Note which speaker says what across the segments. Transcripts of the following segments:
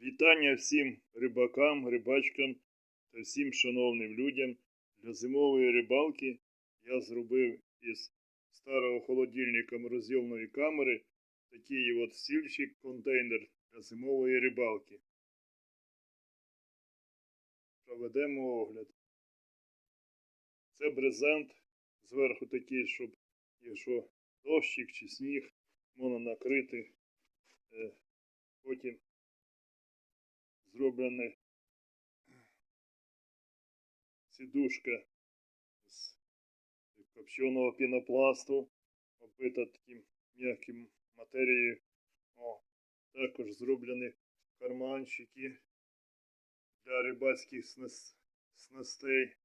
Speaker 1: Вітання всім рибакам, рибачкам та всім шановним людям. Для зимової рибалки я зробив із старого холодильника морозильної камери такий от стільчик контейнер для зимової рибалки. Проведемо огляд. Це брезент зверху такий, щоб якщо дощик чи сніг, можна накрити. Е, Потім зроблена сідушка з копченого пінопласту, оббита таким м'яким матерією. О, також зроблені карманчики для рибацьких снас- снастей.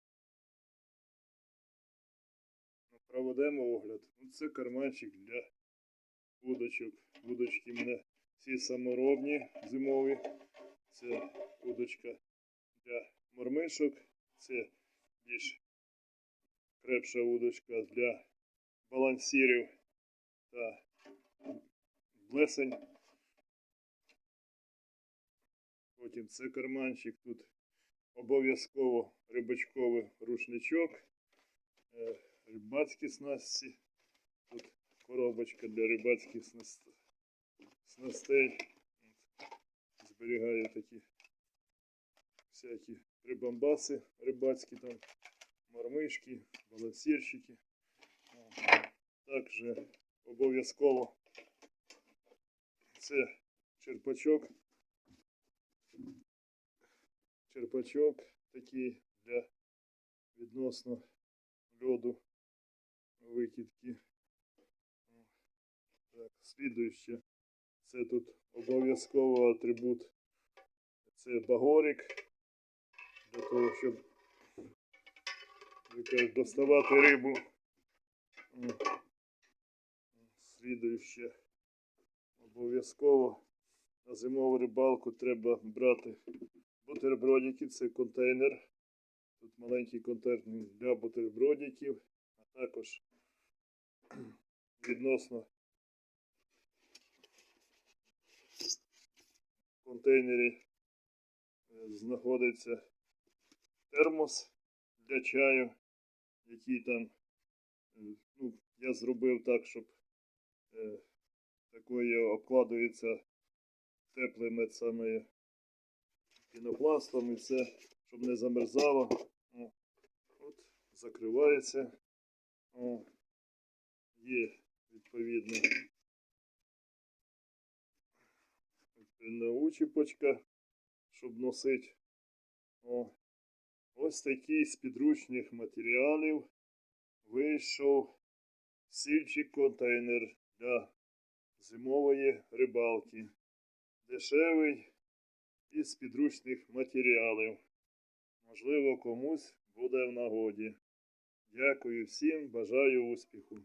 Speaker 1: Ну, Проведемо огляд. Ну, це карманчик для удочок. Удочки в мене всі саморобні зимові. Це удочка для мормишок. Це більш крепша удочка для балансірів та блесень. Потім це карманчик. Тут обов'язково рибачковий рушничок, е, рибацькі снасті. Тут коробочка для рибацьких снастей. От, Зберігаю такі всякі прибамбаси рибацькі там, мормишки, балансірчики. О, Також обов'язково це черпачок. Черпачок такий для відносно льоду викидки. Так, слідуюче. Це тут обов'язково атрибут. Це багорик. Для того, щоб доставати рибу. М. Слідуюче. Обов'язково на зимову рибалку треба брати бутербродики. Це контейнер. Тут маленький контейнер для бутербродиків, а також відносно контейнері е, знаходиться термос для чаю, який там, е, ну, я зробив так, щоб е, такою обкладується теплими саме пінопластом і все, щоб не замерзало. О, от, закривається. О, є відповідно научіпочка, щоб носити. О, ось такий з підручних матеріалів вийшов сільчик контейнер для зимової рибалки. Дешевий із підручних матеріалів. Можливо, комусь буде в нагоді. Дякую всім, бажаю успіху.